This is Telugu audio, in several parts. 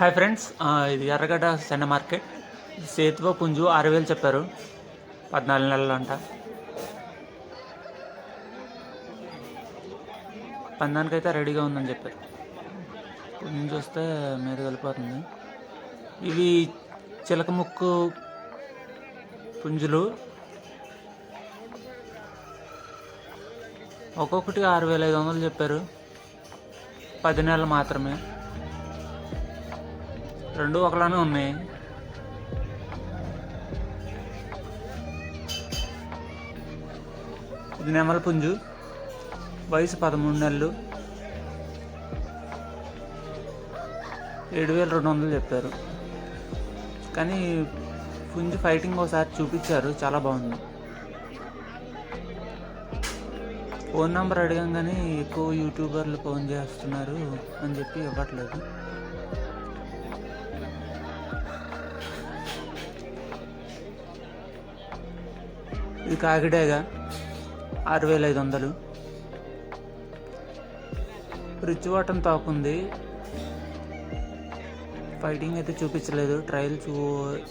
హాయ్ ఫ్రెండ్స్ ఇది ఎర్రగడ్డ సెన్న మార్కెట్. సేతువ పుంజు ఆరు వేలు చెప్పారు. పద్నాలుగు నెలలు అంట పందానికైతే రెడీగా ఉందని చెప్పారు. పుంజు వస్తే మీద వెళ్ళిపోతుంది. ఇవి చిలక ముక్కు పుంజులు. ఒక్కొక్కటి ఆరు వేల ఐదు వందలు చెప్పారు. పది నెలలు మాత్రమే. రెండు ఒకలానే ఉన్నాయి. ఇది నెమల పుంజు. వయసు పదమూడు నెలలు. ఏడు వేల రెండు వందలు చెప్పారు. కానీ పుంజు ఫైటింగ్ ఒకసారి చూపించారు. చాలా బాగుంది. ఫోన్ నెంబర్ అడిగాం కానీ ఎక్కువ యూట్యూబర్లు ఫోన్ చేస్తున్నారు అని చెప్పి ఇవ్వట్లేదు. ఇది కాకిడాగా ఆరు వేల ఐదు వందలు రిచ్ వాటం తాకుంది. ఫైటింగ్ అయితే చూపించలేదు. ట్రయల్ చూ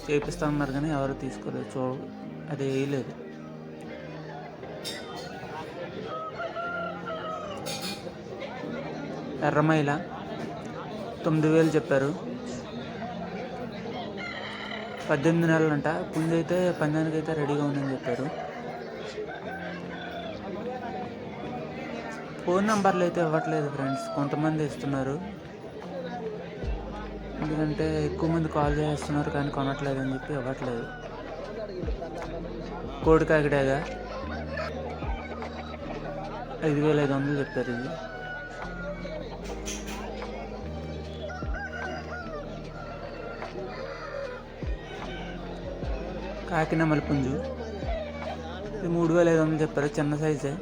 చేపిస్తా ఉన్నారు కానీ ఎవరు తీసుకోలేదు. చూ అది వేయలేదు. ఎర్రమైల తొమ్మిది వేలు చెప్పారు. పద్దెనిమిది నెలలంట. పుంజు అయితే పందానికి అయితే రెడీగా ఉందని చెప్పారు. ఫోన్ నంబర్లు అయితే ఇవ్వట్లేదు ఫ్రెండ్స్. కొంతమంది ఇస్తున్నారు. ఎందుకంటే ఎక్కువ మంది కాల్ చేస్తున్నారు కానీ కొనట్లేదు అని చెప్పి ఇవ్వట్లేదు. కోడి కాకిడాగా ఐదు వేల ఐదు వందలు చెప్పారు ఇది. కాకినమల పుంజు. ఇది మూడు వేల ఐదు వందలు చెప్పారు. చిన్న సైజే.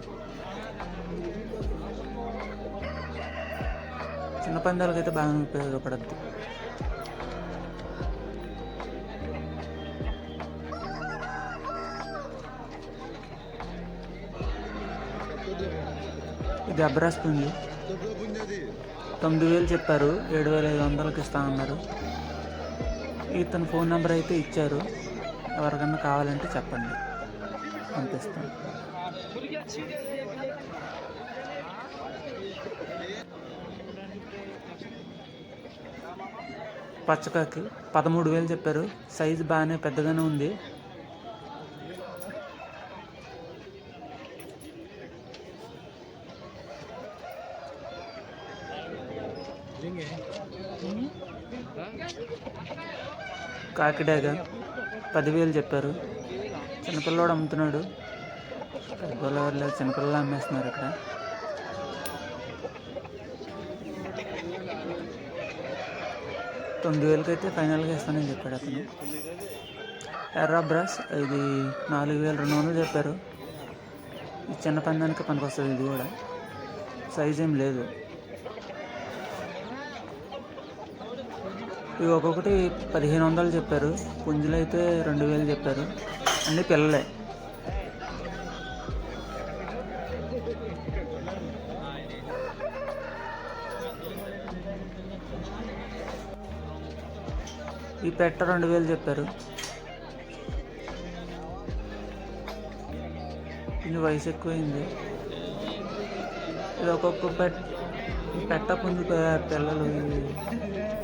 చిన్న పందాలకు అయితే బాగా ఉపయోగపడద్దు. ఇది అబ్రాస్ పుంజు తొమ్మిది వేలు చెప్పారు ఏడు వేల ఐదు వందలకి ఇస్తా అన్నారు ఇతను ఫోన్ నెంబర్ అయితే ఇచ్చారు. ఎవరికన్నా కావాలంటే చెప్పండి. పంపిస్తాను పచ్చకాకి పదమూడు వేలు చెప్పారు. సైజు బాగానే పెద్దగానే ఉంది. కాకిడాగా పదివేలు చెప్పారు. చిన్నపిల్లవాడు అమ్ముతున్నాడు. పెద్దవాళ్ళు ఎవరు చిన్నపిల్లలు అమ్మేస్తున్నారు ఇక్కడ. తొమ్మిది వేలకి అయితే ఫైనల్గా ఇస్తానని చెప్పాడు అతను. ఎర్రా బ్రష్ ఇది నాలుగు వేల రెండు వందలు చెప్పారు. ఈ చిన్న పందానికి పనికొస్తుంది ఇది కూడా. సైజ్ ఏం లేదు. ఇవి ఒక్కొక్కటి పదిహేను వందలు చెప్పారు. పుంజులు అయితే రెండు వేలు చెప్పారు. అన్నీ పిల్లలే. ఈ పెట్ట రెండు వేలు చెప్పారు. ఇది వయసు ఎక్కువైంది. ఇది ఒక్కొక్క పెట్ పెట్ట పుంజు పిల్లలు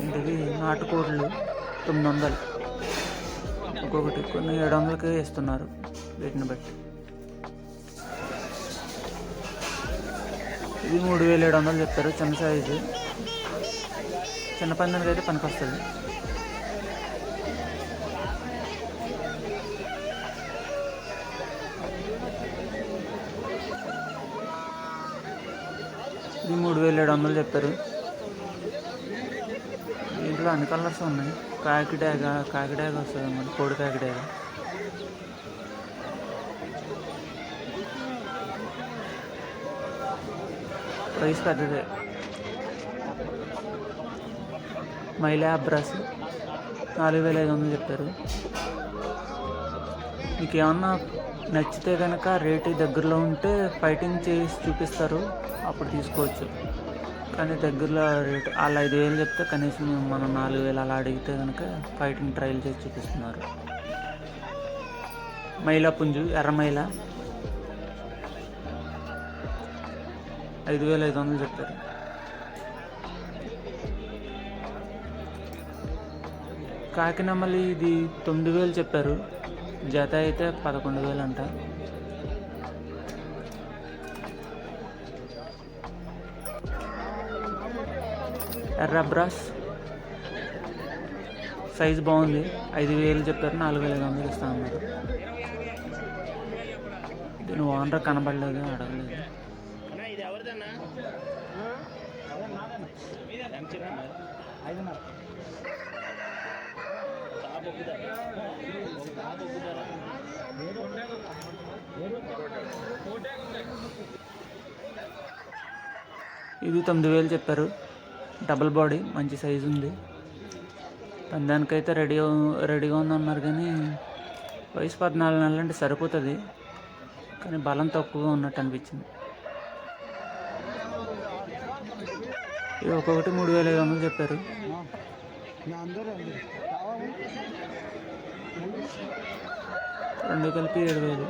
ఇంటికి ఏంటివి నాటుకోళ్ళు తొమ్మిది వందలు. ఒక్కొక్కటి కొన్ని ఏడు వందలకి ఇస్తున్నారు వీటిని బట్టి. ఇది మూడు వేలు ఏడు వందలు చెప్తారు చిన్న సైజు. చిన్న పందానికి అయితే పనికొస్తుంది. ఇది మూడు వేలు ఏడు వందలు చెప్పారు. దీంట్లో అన్ని కలర్స్ ఉన్నాయి. కాకిడాగ కాకిడాగ వస్తుంది అన్నమాట. కోడి కాకిడాగ. ప్రైస్ పెద్దదే. మైలా అబ్రాస్ నాలుగు వేల ఐదు వందలు చెప్పారు. మీకు ఏమన్నా నచ్చితే కనుక రేటు దగ్గరలో ఉంటే ఫైటింగ్ చేసి చూపిస్తారు. అప్పుడు తీసుకోవచ్చు. కానీ దగ్గరలో రేటు వాళ్ళు ఐదు వేలు చెప్తే కనీసం మనం నాలుగు వేలు అలా అడిగితే కనుక ఫైటింగ్ ట్రయల్ చేసి చూపిస్తున్నారు. మైలా పుంజు ఎర్ర ఐదు వేల ఐదు వందలు చెప్పారు కాకినమ్మలి ఇది తొమ్మిది వేలు చెప్పారు. జత అయితే పదకొండు వేలు అంట ఎర్ర బ్రష్ సైజ్ బాగుంది. ఐదు వేలు చెప్పారు నాలుగు వేల ఐదు వందలు ఇస్తా అన్నారు. దీని ఓనర్ కనబడలేదు అడగలేదు. ఇది తొమ్మిది వేలు చెప్పారు. డబుల్ బాడీ మంచి సైజు ఉంది. పందానికైతే రెడీ రెడీగా ఉందన్నారు కానీ వయసు పద్నాలుగు నెలలు అంటే సరిపోతుంది. కానీ బలం తక్కువగా ఉన్నట్టు అనిపించింది. ఇది ఒక్కొక్కటి మూడు వేల ఐదు వందలు చెప్పారు. రెండు కలిపి ఏడు వేలు.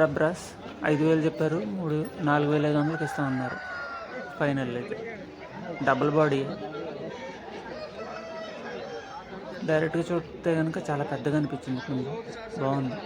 రబ్రాస్ ఐదు వేలు చెప్పారు మూడు నాలుగు వేల ఐదు వందలకి ఇస్తామన్నారు ఫైనల్ అయితే. డబుల్ బాడీ డైరెక్ట్గా చూస్తే కనుక చాలా పెద్దగా అనిపించింది బాగుంది.